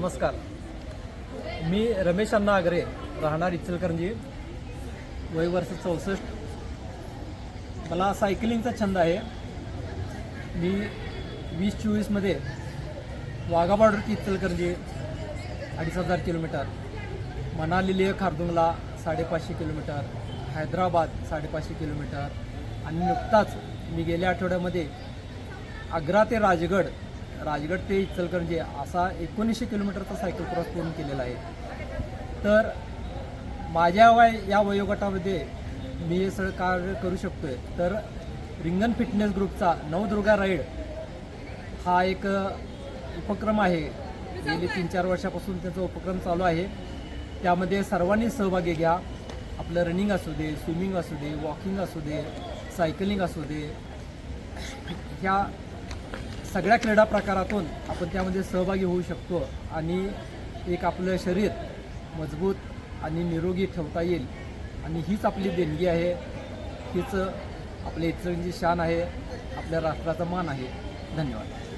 नमस्कार. मी रमेश अण्णा आगरे राहणार इचलकरंजी. वय वर्ष चौसष्ट. मला सायकलिंगचा छंद आहे. मी वीस चोवीसमध्ये वाघा बॉर्डर ती इचलकरंजी अडीच हजार किलोमीटर. मनाली लेह खारदुंगला साडेपाचशे किलोमीटर. हैदराबाद साडेपाचशे किलोमीटर. आणि नुकताच मी गेल्या आठवड्यामध्ये आग्रा ते राजगड राजगड ते इचलकरंजी असा एकोणीसशे किलोमीटरचा सायकल क्रॉस पूर्ण केलेला आहे. तर माझ्या वय या वयोगटामध्ये मी हे सगळं कार्य करू शकतोय. तर रिंगण फिटनेस ग्रुपचा नवदुर्गा राईड हा एक उपक्रम आहे. गेली तीन चार वर्षापासून त्याचा उपक्रम चालू आहे. त्यामध्ये सर्वांनी सहभागी घ्या. आपलं रनिंग असू दे स्विमिंग असू दे वॉकिंग असू दे सायकलिंग असू दे. ह्या सगळ्या क्रीडा प्रकारातून आपण त्यामध्ये सहभागी होऊ शकतो आणि एक आपलं शरीर मजबूत आणि निरोगी ठेवता येईल. आणि हीच आपली देणगी आहे. हीच आपल्या इतरांची शान आहे. आपल्या राष्ट्राचा मान आहे. धन्यवाद.